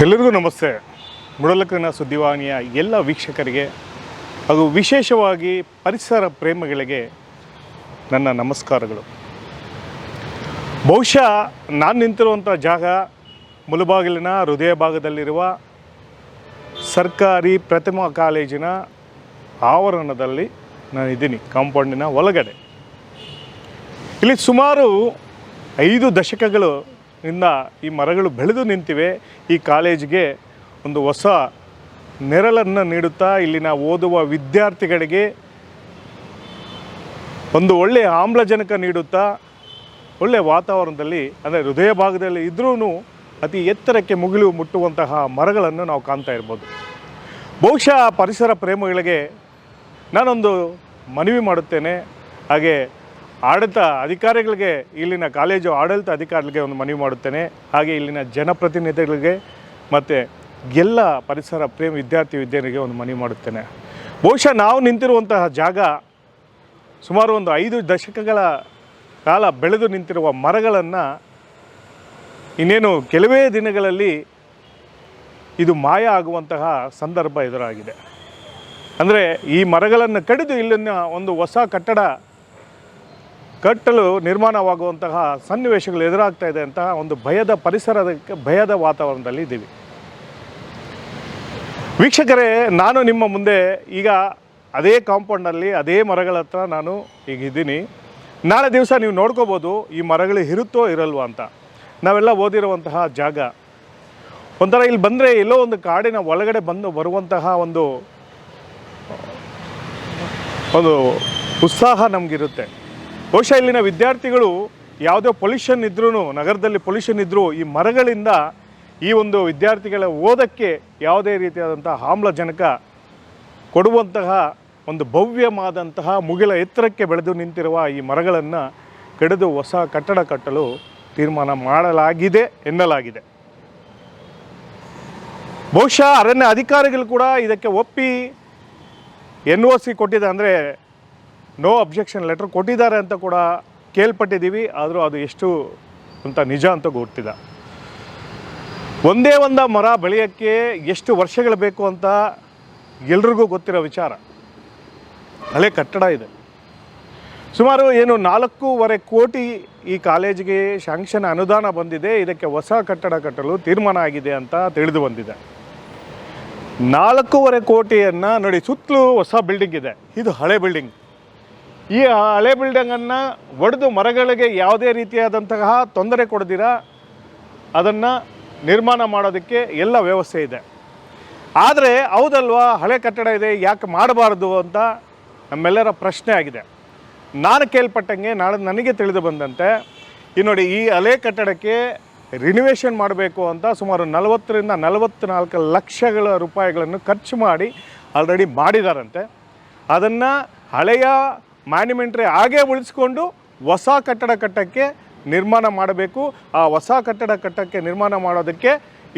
ಎಲ್ಲರಿಗೂ ನಮಸ್ತೆ. ಮುಡಲಕನ ಸುದ್ದಿವಾಹಿನಿಯ ಎಲ್ಲ ವೀಕ್ಷಕರಿಗೆ ಹಾಗೂ ವಿಶೇಷವಾಗಿ ಪರಿಸರ ಪ್ರೇಮಿಗಳಿಗೆ ನನ್ನ ನಮಸ್ಕಾರಗಳು. ಬಹುಶಃ ನಾನು ನಿಂತಿರುವಂಥ ಜಾಗ ಮುಳುಬಾಗಿಲಿನ ಹೃದಯ ಭಾಗದಲ್ಲಿರುವ ಸರ್ಕಾರಿ ಪ್ರಥಮ ಕಾಲೇಜಿನ ಆವರಣದಲ್ಲಿ ನಾನು ಇದ್ದೀನಿ ಕಾಂಪೌಂಡಿನ ಒಳಗಡೆ. ಇಲ್ಲಿ ಸುಮಾರು ಐದು ದಶಕಗಳು ಇಂದ ಈ ಮರಗಳು ಬೆಳೆದು ನಿಂತಿವೆ. ಈ ಕಾಲೇಜಿಗೆ ಒಂದು ಹೊಸ ನೆರಳನ್ನು ನೀಡುತ್ತಾ ಇಲ್ಲಿನ ಓದುವ ವಿದ್ಯಾರ್ಥಿಗಳಿಗೆ ಒಂದು ಒಳ್ಳೆಯ ಆಮ್ಲಜನಕ ನೀಡುತ್ತಾ ಒಳ್ಳೆಯ ವಾತಾವರಣದಲ್ಲಿ, ಅಂದರೆ ಹೃದಯ ಭಾಗದಲ್ಲಿ ಇದ್ರೂ ಅತಿ ಎತ್ತರಕ್ಕೆ ಮುಗಿಲು ಮುಟ್ಟುವಂತಹ ಮರಗಳನ್ನು ನಾವು ಕಾಣ್ತಾ ಇರ್ಬೋದು. ಬಹುಶಃ ಪರಿಸರ ಪ್ರೇಮಿಗಳಿಗೆ ನಾನೊಂದು ಮನವಿ ಮಾಡುತ್ತೇನೆ. ಹಾಗೆ ಆಡಳಿತ ಅಧಿಕಾರಿಗಳಿಗೆ, ಇಲ್ಲಿನ ಕಾಲೇಜು ಆಡಳಿತ ಅಧಿಕಾರಿಗಳಿಗೆ ಒಂದು ಮನವಿ ಮಾಡುತ್ತೇನೆ. ಹಾಗೆ ಇಲ್ಲಿನ ಜನಪ್ರತಿನಿಧಿಗಳಿಗೆ ಮತ್ತು ಎಲ್ಲ ಪರಿಸರ ಪ್ರೇಮ ವಿದ್ಯಾರ್ಥಿ ವಿದ್ಯಾರ್ಥಿಗೆ ಒಂದು ಮನವಿ ಮಾಡುತ್ತೇನೆ. ಬಹುಶಃ ನಾವು ನಿಂತಿರುವಂತಹ ಜಾಗ ಸುಮಾರು ಒಂದು ಐದು ದಶಕಗಳ ಕಾಲ ಬೆಳೆದು ನಿಂತಿರುವ ಮರಗಳನ್ನು ಇನ್ನೇನು ಕೆಲವೇ ದಿನಗಳಲ್ಲಿ ಇದು ಮಾಯ ಆಗುವಂತಹ ಸಂದರ್ಭ ಎದುರಾಗಿದೆ. ಅಂದರೆ ಈ ಮರಗಳನ್ನು ಕಡಿದು ಇಲ್ಲಿನ ಒಂದು ಹೊಸ ಕಟ್ಟಡ ಕಟ್ಟಲು ನಿರ್ಮಾಣವಾಗುವಂತಹ ಸನ್ನಿವೇಶಗಳು ಎದುರಾಗ್ತಾ ಇದೆ ಅಂತಹ ಒಂದು ಭಯದ ಪರಿಸರದಕ್ಕೆ ಭಯದ ವಾತಾವರಣದಲ್ಲಿ ಇದ್ದೀವಿ. ವೀಕ್ಷಕರೇ, ನಾನು ನಿಮ್ಮ ಮುಂದೆ ಈಗ ಅದೇ ಕಾಂಪೌಂಡಲ್ಲಿ ಅದೇ ಮರಗಳ ಹತ್ರ ನಾನು ಈಗ ಇದ್ದೀನಿ. ನಾಳೆ ದಿವಸ ನೀವು ನೋಡ್ಕೋಬೋದು ಈ ಮರಗಳು ಇರುತ್ತೋ ಇರಲ್ವೋ ಅಂತ. ನಾವೆಲ್ಲ ಓದಿರುವಂತಹ ಜಾಗ. ಒಂಥರ ಇಲ್ಲಿ ಬಂದರೆ ಎಲ್ಲೋ ಒಂದು ಕಾಡಿನ ಒಳಗಡೆ ಬಂದು ಬರುವಂತಹ ಒಂದು ಒಂದು ಉತ್ಸಾಹ ನಮಗಿರುತ್ತೆ. ಬಹುಶಃ ಇಲ್ಲಿನ ವಿದ್ಯಾರ್ಥಿಗಳು ಯಾವುದೇ ಪೊಲ್ಯೂಷನ್ ಇದ್ರೂ ನಗರದಲ್ಲಿ ಪೊಲ್ಯೂಷನ್ ಇದ್ದರೂ ಈ ಮರಗಳಿಂದ ಈ ಒಂದು ವಿದ್ಯಾರ್ಥಿಗಳ ಓದಕ್ಕೆ ಯಾವುದೇ ರೀತಿಯಾದಂತಹ ಆಮ್ಲಜನಕ ಕೊಡುವಂತಹ ಒಂದು ಭವ್ಯವಾದಂತಹ ಮುಗಿಲ ಎತ್ತರಕ್ಕೆ ಬೆಳೆದು ನಿಂತಿರುವ ಈ ಮರಗಳನ್ನು ಕಡಿದು ಹೊಸ ಕಟ್ಟಡ ಕಟ್ಟಲು ತೀರ್ಮಾನ ಮಾಡಲಾಗಿದೆ ಎನ್ನಲಾಗಿದೆ. ಬಹುಶಃ ಅರಣ್ಯ ಅಧಿಕಾರಿಗಳು ಕೂಡ ಇದಕ್ಕೆ ಒಪ್ಪಿ ಎನ್ ಒ ಸಿ ಕೊಟ್ಟಿದೆ ಅಂದರೆ ನೋ ಅಬ್ಜೆಕ್ಷನ್ ಲೆಟರ್ ಕೊಟ್ಟಿದ್ದಾರೆ ಅಂತ ಕೂಡ ಕೇಳ್ಪಟ್ಟಿದ್ದೀವಿ. ಆದರೂ ಅದು ಎಷ್ಟು ಅಂತ ನಿಜ ಅಂತ ಗೊತ್ತಿಲ್ಲ. ಒಂದೇ ಒಂದು ಮರ ಬೆಳೆಯೋಕ್ಕೆ ಎಷ್ಟು ವರ್ಷಗಳು ಬೇಕು ಅಂತ ಎಲ್ರಿಗೂ ಗೊತ್ತಿರೋ ವಿಚಾರ. ಹಳೆ ಕಟ್ಟಡ ಇದೆ. ಸುಮಾರು ಏನು ನಾಲ್ಕೂವರೆ ಕೋಟಿ ಈ ಕಾಲೇಜಿಗೆ ಶಾಂಕ್ಷನ್ ಅನುದಾನ ಬಂದಿದೆ. ಇದಕ್ಕೆ ಹೊಸ ಕಟ್ಟಡ ಕಟ್ಟಲು ತೀರ್ಮಾನ ಆಗಿದೆ ಅಂತ ತಿಳಿದು ಬಂದಿದೆ. ನಾಲ್ಕೂವರೆ ಕೋಟಿಯನ್ನು ನೋಡಿ ಸುತ್ತಲೂ ಹೊಸ ಬಿಲ್ಡಿಂಗ್ ಇದೆ. ಇದು ಹಳೆ ಬಿಲ್ಡಿಂಗ್ ಈ ಹಳೆ ಬಿಲ್ಡಿಂಗನ್ನು ಒಡೆದು ಮರಗಳಿಗೆ ಯಾವುದೇ ರೀತಿಯಾದಂತಹ ತೊಂದರೆ ಕೊಡದಿರ, ಅದನ್ನು ನಿರ್ಮಾಣ ಮಾಡೋದಕ್ಕೆ ಎಲ್ಲ ವ್ಯವಸ್ಥೆ ಇದೆ. ಆದರೆ ಹೌದಲ್ವಾ, ಹಳೆ ಕಟ್ಟಡ ಇದೆ, ಯಾಕೆ ಮಾಡಬಾರ್ದು ಅಂತ ನಮ್ಮೆಲ್ಲರ ಪ್ರಶ್ನೆ ಆಗಿದೆ. ನಾನು ಕೇಳ್ಪಟ್ಟಂಗೆ, ನಾಳೆ ನನಗೆ ತಿಳಿದು ಬಂದಂತೆ, ಈ ನೋಡಿ ಈ ಹಳೆ ಕಟ್ಟಡಕ್ಕೆ ರಿನಿವೇಷನ್ ಮಾಡಬೇಕು ಅಂತ ಸುಮಾರು ನಲವತ್ತರಿಂದ ನಲವತ್ತ್ನಾಲ್ಕು ಲಕ್ಷಗಳ ರೂಪಾಯಿಗಳನ್ನು ಖರ್ಚು ಮಾಡಿ ಆಲ್ರೆಡಿ ಮಾಡಿದಾರಂತೆ. ಅದನ್ನು ಹಳೆಯ ಮ್ಯಾನ್ಯುಮೆಂಟ್ರಿ ಹಾಗೆ ಉಳಿಸ್ಕೊಂಡು ಹೊಸ ಕಟ್ಟಡ ಕಟ್ಟಕ್ಕೆ ನಿರ್ಮಾಣ ಮಾಡಬೇಕು. ಆ ಹೊಸ ಕಟ್ಟಡ ಕಟ್ಟಕ್ಕೆ ನಿರ್ಮಾಣ ಮಾಡೋದಕ್ಕೆ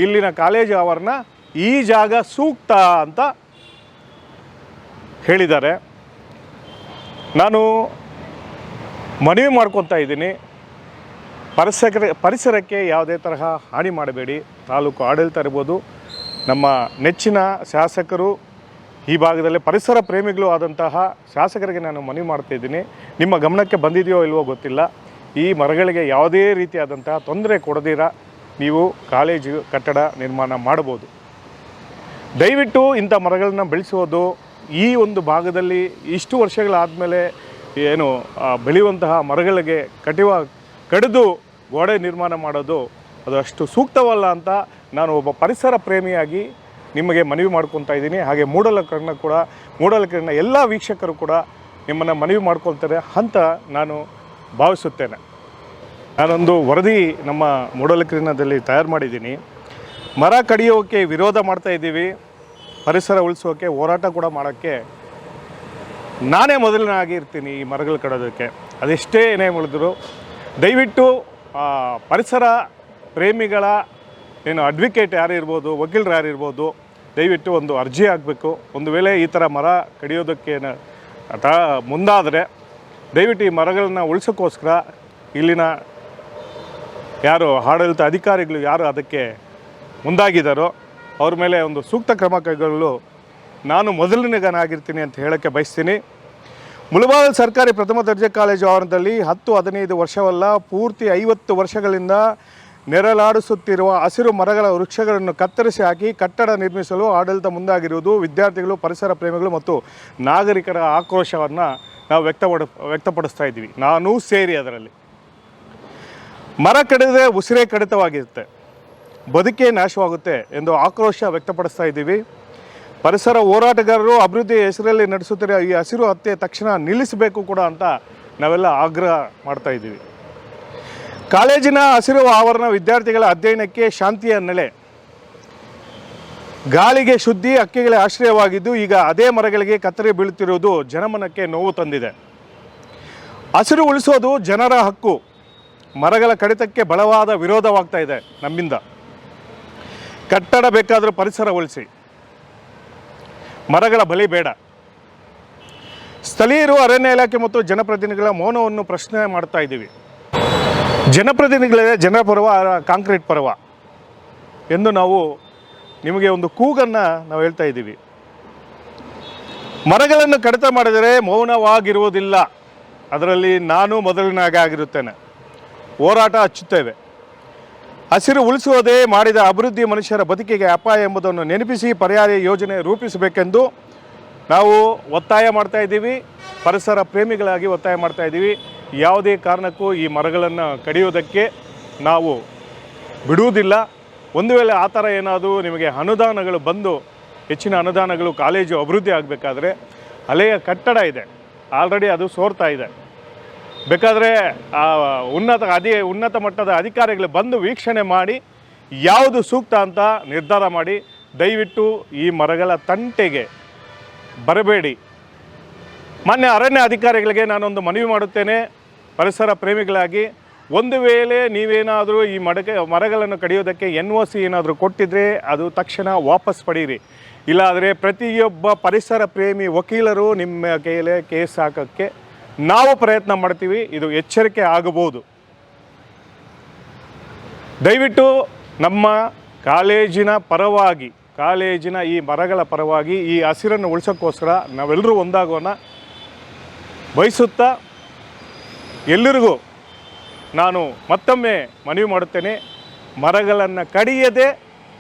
ಇಲ್ಲಿನ ಕಾಲೇಜು ಆವರಣ ಈ ಜಾಗ ಸೂಕ್ತ ಅಂತ ಹೇಳಿದ್ದಾರೆ. ನಾನು ಮನವಿ ಮಾಡ್ಕೊತಾ ಇದ್ದೀನಿ. ಪರಿಸರ, ಪರಿಸರಕ್ಕೆ ಯಾವುದೇ ತರಹ ಹಾನಿ ಮಾಡಬೇಡಿ. ತಾಲೂಕು ಆಡಳಿತ ಇರ್ಬೋದು. ನಮ್ಮ ನೆಚ್ಚಿನ ಶಾಸಕರು ಈ ಭಾಗದಲ್ಲಿ ಪರಿಸರ ಪ್ರೇಮಿಗಳು ಆದಂತಹ ಶಾಸಕರಿಗೆ ನಾನು ಮನವಿ ಮಾಡ್ತಾ ಇದ್ದೀನಿ. ನಿಮ್ಮ ಗಮನಕ್ಕೆ ಬಂದಿದೆಯೋ ಇಲ್ವೋ ಗೊತ್ತಿಲ್ಲ. ಈ ಮರಗಳಿಗೆ ಯಾವುದೇ ರೀತಿಯಾದಂತಹ ತೊಂದರೆ ಕೊಡದಿರ ನೀವು ಕಾಲೇಜು ಕಟ್ಟಡ ನಿರ್ಮಾಣ ಮಾಡ್ಬೋದು ದಯವಿಟ್ಟು ಇಂಥ ಮರಗಳನ್ನ ಬೆಳೆಸೋದು ಈ ಒಂದು ಭಾಗದಲ್ಲಿ ಇಷ್ಟು ವರ್ಷಗಳಾದಮೇಲೆ ಏನು ಬೆಳೆಯುವಂತಹ ಮರಗಳಿಗೆ ಕಟಿವ ಕಡಿದು ಗೋಡೆ ನಿರ್ಮಾಣ ಮಾಡೋದು ಅದು ಅಷ್ಟು ಸೂಕ್ತವಲ್ಲ ಅಂತ ನಾನು ಒಬ್ಬ ಪರಿಸರ ಪ್ರೇಮಿಯಾಗಿ ನಿಮಗೆ ಮನವಿ ಮಾಡ್ಕೊತಾ ಇದ್ದೀನಿ. ಹಾಗೆ ಮೂಡಲಕರಣ ಕೂಡ ಮೂಡಲಕರಣ ಎಲ್ಲ ವೀಕ್ಷಕರು ಕೂಡ ನಿಮ್ಮನ್ನು ಮನವಿ ಮಾಡ್ಕೊಳ್ತಾರೆ ಅಂತ ನಾನು ಭಾವಿಸುತ್ತೇನೆ. ನಾನೊಂದು ವರದಿ ನಮ್ಮ ಮೂಡಲಕರಣದಲ್ಲಿ ತಯಾರು ಮಾಡಿದ್ದೀನಿ. ಮರ ಕಡಿಯೋಕ್ಕೆ ವಿರೋಧ ಮಾಡ್ತಾ ಇದ್ದೀವಿ. ಪರಿಸರ ಉಳಿಸೋಕ್ಕೆ ಹೋರಾಟ ಕೂಡ ಮಾಡೋಕ್ಕೆ ನಾನೇ ಮೊದಲನಾಗಿ ಇರ್ತೀನಿ ಈ ಮರಗಳು ಕಡೋದಕ್ಕೆ. ಅದೆಷ್ಟೇ ಏನೇ ಉಳಿದ್ರು ದಯವಿಟ್ಟು ಪರಿಸರ ಪ್ರೇಮಿಗಳ ಏನು ಅಡ್ವಿಕೇಟ್ ಯಾರು ಇರ್ಬೋದು, ವಕೀಲರು ಯಾರು ಇರ್ಬೋದು, ದಯವಿಟ್ಟು ಒಂದು ಅರ್ಜಿ ಆಗಬೇಕು ಒಂದು ವೇಳೆ ಈ ಥರ ಮರ ಕಡಿಯೋದಕ್ಕೆ ಅಥವಾ ಮುಂದಾದರೆ ದಯವಿಟ್ಟು ಈ ಮರಗಳನ್ನ ಉಳಿಸೋಕ್ಕೋಸ್ಕರ ಇಲ್ಲಿನ ಯಾರು ಆಡಳಿತ ಅಧಿಕಾರಿಗಳು ಯಾರು ಅದಕ್ಕೆ ಮುಂದಾಗಿದ್ದಾರೋ ಅವ್ರ ಮೇಲೆ ಒಂದು ಸೂಕ್ತ ಕ್ರಮ ಕೈಗೊಳ್ಳಲು ನಾನು ಮೊದಲನೇಗನಾಗಿರ್ತೀನಿ ಅಂತ ಹೇಳೋಕ್ಕೆ ಬಯಸ್ತೀನಿ. ಮುಳಬಾಗಿಲು ಸರ್ಕಾರಿ ಪ್ರಥಮ ದರ್ಜೆ ಕಾಲೇಜು ಆವರಣದಲ್ಲಿ ಹತ್ತು ಹದಿನೈದು ವರ್ಷವಲ್ಲ, ಪೂರ್ತಿ ಐವತ್ತು ವರ್ಷಗಳಿಂದ ನೆರಳಾಡಿಸುತ್ತಿರುವ ಹಸಿರು ಮರಗಳ ವೃಕ್ಷಗಳನ್ನು ಕತ್ತರಿಸಿ ಹಾಕಿ ಕಟ್ಟಡ ನಿರ್ಮಿಸಲು ಆಡಳಿತ ಮುಂದಾಗಿರುವುದು ವಿದ್ಯಾರ್ಥಿಗಳು, ಪರಿಸರ ಪ್ರೇಮಿಗಳು ಮತ್ತು ನಾಗರಿಕರ ಆಕ್ರೋಶವನ್ನು ನಾವು ವ್ಯಕ್ತಪಡ, ವ್ಯಕ್ತಪಡಿಸ್ತಾ ಇದ್ದೀವಿ. ನಾನು ಸೇರಿ ಅದರಲ್ಲಿ. ಮರ ಕಡಿದರೆ ಉಸಿರೇ ಕಡಿತವಾಗಿರುತ್ತೆ. ಬದುಕೇ ನಾಶವಾಗುತ್ತೆ ಎಂದು ಆಕ್ರೋಶ ವ್ಯಕ್ತಪಡಿಸ್ತಾ ಇದ್ದೀವಿ. ಪರಿಸರ ಹೋರಾಟಗಾರರು ಅಭಿವೃದ್ಧಿ ಹೆಸರಲ್ಲಿ ನಡೆಸುತ್ತಿರುವ ಈ ಹಸಿರು ಹತ್ಯೆ ತಕ್ಷಣ ನಿಲ್ಲಿಸಬೇಕು ಕೂಡ ಅಂತ ನಾವೆಲ್ಲ ಆಗ್ರಹ ಮಾಡ್ತಾ ಇದ್ದೀವಿ. ಕಾಲೇಜಿನ ಹಸಿರು ಆವರಣ ವಿದ್ಯಾರ್ಥಿಗಳ ಅಧ್ಯಯನಕ್ಕೆ ಶಾಂತಿಯ ನೆಲೆ. ಗಾಳಿಗೆ ಶುದ್ಧಿ ಹಕ್ಕಿಗಳ ಆಶ್ರಯವಾಗಿದ್ದು ಈಗ ಅದೇ ಮರಗಳಿಗೆ ಕತ್ತರಿ ಬೀಳುತ್ತಿರುವುದು ಜನಮನಕ್ಕೆ ನೋವು ತಂದಿದೆ. ಹಸಿರು ಉಳಿಸೋದು ಜನರ ಹಕ್ಕು. ಮರಗಳ ಕಡಿತಕ್ಕೆ ಬಲವಾದ ವಿರೋಧವಾಗ್ತಾ ಇದೆ ನಮ್ಮಿಂದ. ಕಟ್ಟಡ ಬೇಕಾದರೂ ಪರಿಸರ ಉಳಿಸಿ. ಮರಗಳ ಬಲಿ ಬೇಡ. ಸ್ಥಳೀಯರು ಅರಣ್ಯ ಇಲಾಖೆ ಮತ್ತು ಜನಪ್ರತಿನಿಧಿಗಳ ಮೌನವನ್ನು ಪ್ರಶ್ನೆ ಮಾಡ್ತಾ ಇದ್ದೀವಿ. ಜನಪ್ರತಿನಿಧಿಗಳೇ ಜನರ ಪರ್ವ, ಕಾಂಕ್ರೀಟ್ ಪರವ ಎಂದು ನಾವು ನಿಮಗೆ ಒಂದು ಕೂಗನ್ನು ನಾವು ಹೇಳ್ತಾ ಇದ್ದೀವಿ. ಮರಗಳನ್ನು ಕಡಿತ ಮಾಡಿದರೆ ಮೌನವಾಗಿರುವುದಿಲ್ಲ. ಅದರಲ್ಲಿ ನಾನು ಮೊದಲಿನಾಗ ಆಗಿರುತ್ತೇನೆ. ಹೋರಾಟ ಹಚ್ಚುತ್ತೇವೆ. ಹಸಿರು ಉಳಿಸುವುದೇ ಮಾಡಿದ ಅಭಿವೃದ್ಧಿ ಮನುಷ್ಯರ ಬದುಕಿಗೆ ಅಪಾಯ ಎಂಬುದನ್ನು ನೆನಪಿಸಿ ಪರ್ಯಾಯ ಯೋಜನೆ ರೂಪಿಸಬೇಕೆಂದು ನಾವು ಒತ್ತಾಯ ಮಾಡ್ತಾ ಇದ್ದೀವಿ. ಪರಿಸರ ಪ್ರೇಮಿಗಳಾಗಿ ಒತ್ತಾಯ ಮಾಡ್ತಾ ಇದ್ದೀವಿ. ಯಾವುದೇ ಕಾರಣಕ್ಕೂ ಈ ಮರಗಳನ್ನು ಕಡಿಯೋದಕ್ಕೆ ನಾವು ಬಿಡುವುದಿಲ್ಲ. ಒಂದು ವೇಳೆ ಆ ಥರ ಏನಾದರೂ ನಿಮಗೆ ಅನುದಾನಗಳು ಬಂದು ಹೆಚ್ಚಿನ ಅನುದಾನಗಳು ಕಾಲೇಜು ಅಭಿವೃದ್ಧಿ ಆಗಬೇಕಾದ್ರೆ ಹಳೆಯ ಕಟ್ಟಡ ಇದೆ. ಆಲ್ರೆಡಿ ಅದು ಸೋರ್ತಾ ಇದೆ. ಬೇಕಾದರೆ ಆ ಉನ್ನತ ಅಧಿ ಉನ್ನತ ಮಟ್ಟದ ಅಧಿಕಾರಿಗಳು ಬಂದು ವೀಕ್ಷಣೆ ಮಾಡಿ ಯಾವುದು ಸೂಕ್ತ ಅಂತ ನಿರ್ಧಾರ ಮಾಡಿ ದಯವಿಟ್ಟು ಈ ಮರಗಳ ತಂಟೆಗೆ ಬರಬೇಡಿ. ಮಾನ್ಯ ಅರಣ್ಯ ಅಧಿಕಾರಿಗಳಿಗೆ ನಾನೊಂದು ಮನವಿ ಮಾಡುತ್ತೇನೆ. ಪರಿಸರ ಪ್ರೇಮಿಗಳಾಗಿ ಒಂದು ವೇಳೆ ನೀವೇನಾದರೂ ಈ ಮಡಕೆ ಮರಗಳನ್ನು ಕಡಿಯೋದಕ್ಕೆ ಎನ್ ಒ ಸಿ ಏನಾದರೂ ಕೊಟ್ಟಿದ್ರೆ ಅದು ತಕ್ಷಣ ವಾಪಸ್ ಪಡೀರಿ. ಇಲ್ಲಾದರೆ ಪ್ರತಿಯೊಬ್ಬ ಪರಿಸರ ಪ್ರೇಮಿ ವಕೀಲರು ನಿಮ್ಮ ಕೈಯಲ್ಲೇ ಕೇಸ್ ಹಾಕೋಕ್ಕೆ ನಾವು ಪ್ರಯತ್ನ ಮಾಡ್ತೀವಿ, ಇದು ಎಚ್ಚರಿಕೆ ಆಗಬಹುದು. ದಯವಿಟ್ಟು ನಮ್ಮ ಕಾಲೇಜಿನ ಪರವಾಗಿ, ಕಾಲೇಜಿನ ಈ ಮರಗಳ ಪರವಾಗಿ ಈ ಹಸಿರನ್ನು ಉಳಿಸೋಕ್ಕೋಸ್ಕರ ನಾವೆಲ್ಲರೂ ಒಂದಾಗೋಣ. ಬಯಸುತ್ತಾ ಎಲ್ಲರಿಗೂ ನಾನು ಮತ್ತೊಮ್ಮೆ ಮನವಿ ಮಾಡುತ್ತೇನೆ ಮರಗಳನ್ನು ಕಡಿಯದೆ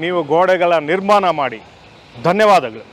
ನೀವು ಗೋಡೆಗಳ ನಿರ್ಮಾಣ ಮಾಡಿ. ಧನ್ಯವಾದಗಳು.